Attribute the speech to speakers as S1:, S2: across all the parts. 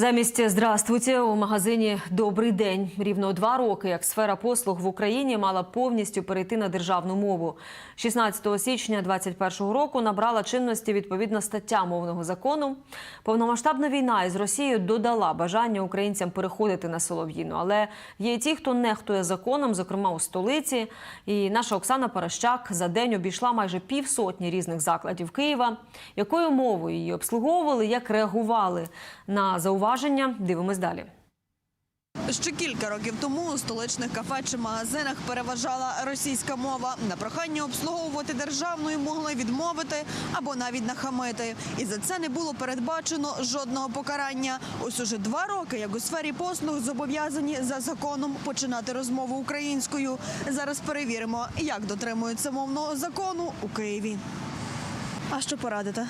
S1: Замість «Здравствуйте» у магазині «Добрий день». Рівно два роки, як сфера послуг в Україні мала повністю перейти на державну мову. 16 січня 2021 року набрала чинності відповідна стаття мовного закону. Повномасштабна війна із Росією додала бажання українцям переходити на Солов'їну. Але є й ті, хто нехтує законом, зокрема у столиці. І наша Оксана Паращак за день обійшла майже півсотні різних закладів Києва. Якою мовою її обслуговували, як реагували на зауваження, дивимось далі.
S2: Ще кілька років тому у столичних кафе чи магазинах переважала російська мова. На прохання обслуговувати державною могли відмовити або навіть нахамити. І за це не було передбачено жодного покарання. Ось уже два роки, як у сфері послуг зобов'язані за законом починати розмову українською. Зараз перевіримо, як дотримуються мовного закону у Києві. А що порадите?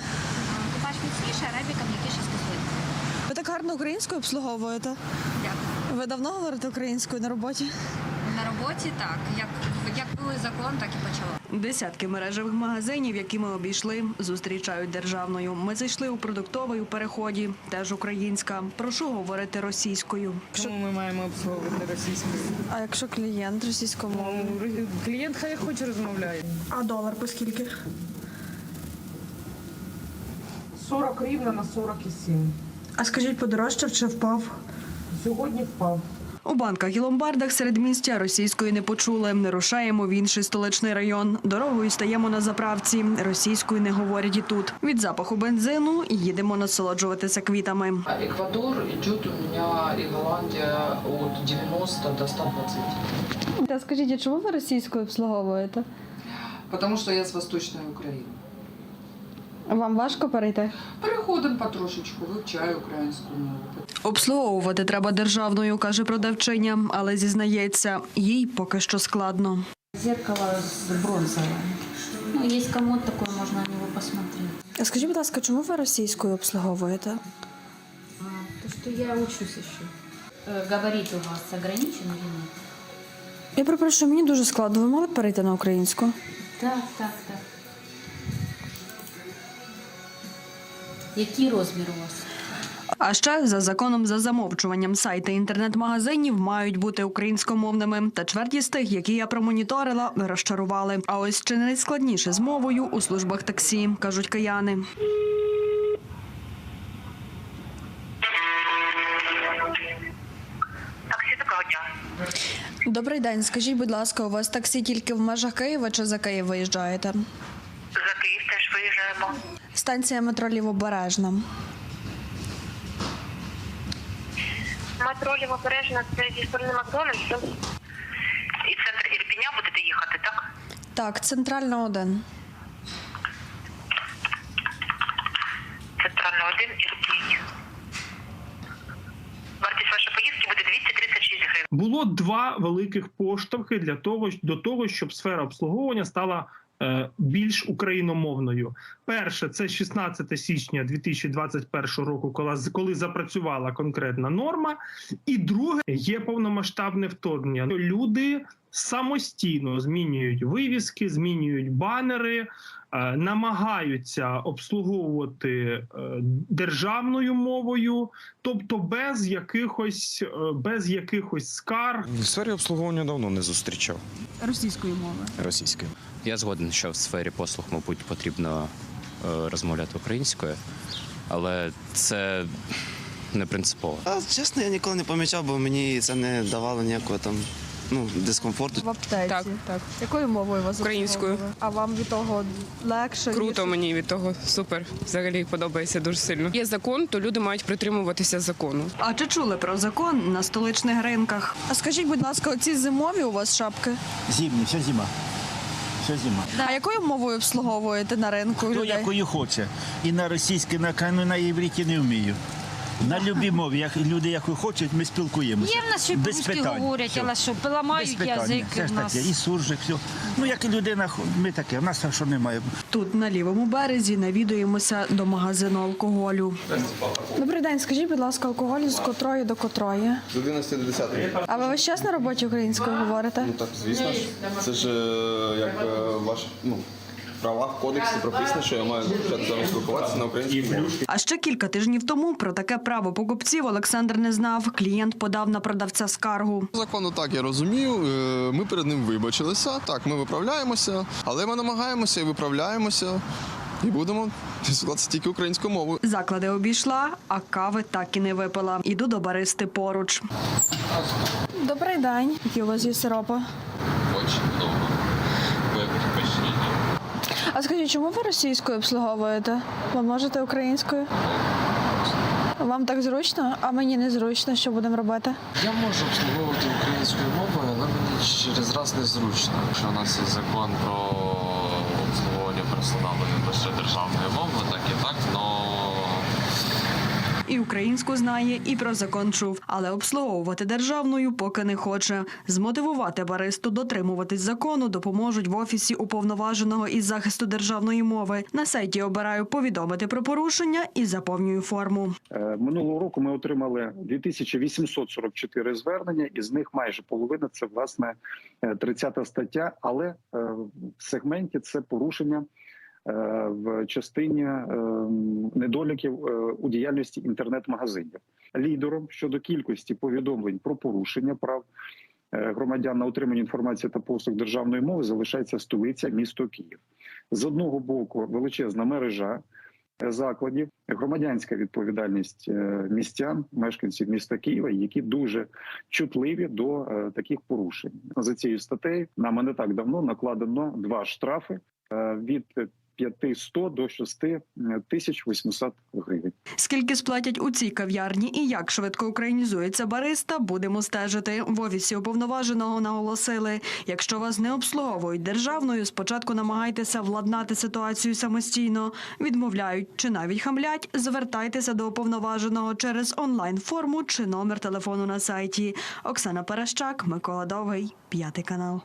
S3: Купаж міцніше, арабіка м'якіше
S2: так гарно українською обслуговуєте?
S3: Дякую.
S2: Ви давно говорите українською на роботі?
S3: На роботі так. Як, як були закон, так і почала.
S2: Десятки мережевих магазинів, які ми обійшли, зустрічають державною. Ми зайшли у продуктовий у переході, теж українська. Прошу говорити російською.
S4: Чому ми маємо обслуговувати російською?
S2: А якщо клієнт російськомовний?
S4: Ну, Клієнт хай хоче розмовляє.
S2: А долар по скільки?
S4: 40 рівно на 47.
S2: А скажіть, подорожчав чи впав?
S4: Сьогодні впав.
S2: У банках і ломбардах серед містя російської не почули. Не рушаємо в інший столичний район. Дорогою стаємо на заправці. Російською не говорять і тут. Від запаху бензину їдемо насолоджуватися квітами.
S5: А Эквадор идет у меня и Голландия от 90 до 120.
S2: Та скажіть, чому ви російською обслуговуєте?
S5: Потому что я с Восточной Украины.
S2: Вам важко перейти?
S5: Переходимо потрошечку, вивчаю українську мову.
S2: Обслуговувати треба державною, каже продавчиня, але зізнається, їй поки що складно.
S3: Зеркало з бронзовим. Ну, є комод такой, можна на нього посмотреть.
S2: А скажіть, будь ласка, чому ви російською обслуговуєте?
S3: То, что я учусь еще. Э, Габарит у вас ограничен или нет?
S2: Я перепрошую, мені дуже складно. Ви могли б перейти на українську?
S3: Так, так, так. Який розмір у вас?
S2: А ще за законом за замовчуванням сайти інтернет-магазинів мають бути українськомовними. Та чверть з тих, які я промоніторила, розчарували. А ось чи не найскладніше з мовою у службах таксі, кажуть кияни.
S6: Таксі доброго дня.
S2: Добрий день. Скажіть, будь ласка, у вас таксі тільки в межах Києва чи за Київ виїжджаєте?
S6: За Київ теж виїжджаємо.
S2: Станція метро Лівобережна.
S6: Метро Лівобережна це зі сторони Макдональдсу. І центр Ірпіня будете їхати, так?
S2: Так, центральна 1.
S6: Центральна 1 Ірпінь. Вартість вашої поїздки буде 236 гривень.
S7: було два великих поштовхи для того до того, щоб сфера обслуговування стала більш україномовною. Перше, це 16 січня 2021 року, коли, коли запрацювала конкретна норма. І друге є повномасштабне вторгнення. Люди самостійно змінюють вивіски, змінюють банери. е, Намагаються обслуговувати е, державною мовою, тобто без якихось е, без якихось скарг,
S8: В сфері обслуговування давно не зустрічав
S2: Російської мови.
S8: російською.
S9: Я згоден, що в сфері послуг, мабуть, потрібно розмовляти українською, але це не принципово.
S10: А чесно, я ніколи не помічав, бо мені це не давало ніякого там ну, дискомфорту.
S2: В аптеці.
S11: Так.
S2: так. Якою мовою вас
S11: Українською.
S2: обслуговували? А вам від того легше?
S11: Круто мені від того. Супер. Взагалі подобається дуже сильно. Є закон, то люди мають притримуватися закону.
S2: А чи чули про закон на столичних ринках? А скажіть, будь ласка, оці зимові у вас шапки?
S12: Зимні, все зима. Все зима.
S2: А якою мовою обслуговуєте на ринку
S12: Хто
S2: людей?
S12: якою хоче. І на російській, на кану, на євриті не вмію. На любій мові, як люди, яку хочуть, ми спілкуємося.
S3: Є в нас ще
S12: Без
S3: по-русски
S12: питань.
S3: говорять,
S12: Все.
S3: але що,
S12: Без
S3: язик
S12: Це
S3: в
S12: ж
S3: нас.
S12: таке. І суржик, все. Ну, як і людина, ми таке, в нас що немає.
S2: Тут на лівому березі навідуємося до магазину алкоголю. Добрий день, скажіть, будь ласка, алкоголь з котрої до котрої?
S13: З 11 до 10.
S2: А ви весь час на роботі українською говорите?
S13: Ну так, звісно ж. Це ж е, як е, ваш, ну, правах кодексі прописано, що я маю почати спілкуватися на українській мові.
S2: А ще кілька тижнів тому про таке право покупців Олександр не знав. Клієнт подав на продавця скаргу.
S13: Закону так я розумію. е, Ми перед ним вибачилися. Так, ми виправляємося, але ми намагаємося і виправляємося. І будемо спілкуватися тільки українською мовою.
S2: Заклади обійшла, а кави так і не випила. Іду до баристи поруч.
S14: Добрий день. Які у вас є сиропи?
S13: Очень довго.
S14: А скажіть, чому ви російською обслуговуєте? Ви можете українською? Вам так зручно, а мені не зручно. Що будемо робити?
S15: Я можу обслуговувати українською мовою, але мені через раз незручно. Якщо у нас є закон про обслуговування персоналу не лише державною мовою, так і так,
S2: І українську знає, і про закон чув, але обслуговувати державною поки не хоче. Змотивувати баристу дотримуватись закону допоможуть в офісі уповноваженого із захисту державної мови. На сайті обираю повідомити про порушення і заповнюю форму.
S16: Е, Минулого року ми отримали 2844 звернення, із них майже половина це власне е, 30 стаття. Але е, в сегменті це порушення е, в частині е, недоліків е, у діяльності інтернет-магазинів. Лідером щодо кількості повідомлень про порушення прав е, громадян на отримання інформації та послуг державної мови залишається столиця місто Київ. З одного боку величезна мережа е, закладів, громадянська відповідальність е, містян, мешканців міста Києва, які дуже чутливі до е, таких порушень. За цією статтею нами не так давно накладено два штрафи е, від 500 до 6 тисяч 800 гривень.
S2: Скільки сплатять у цій кав'ярні і як швидко українізується бариста, будемо стежити. В офісі уповноваженого наголосили, якщо вас не обслуговують державною, спочатку намагайтеся владнати ситуацію самостійно. Відмовляють чи навіть хамлять, звертайтеся до уповноваженого через онлайн-форму чи номер телефону на сайті. Оксана Перещак, Микола Довгий, п'ятий канал.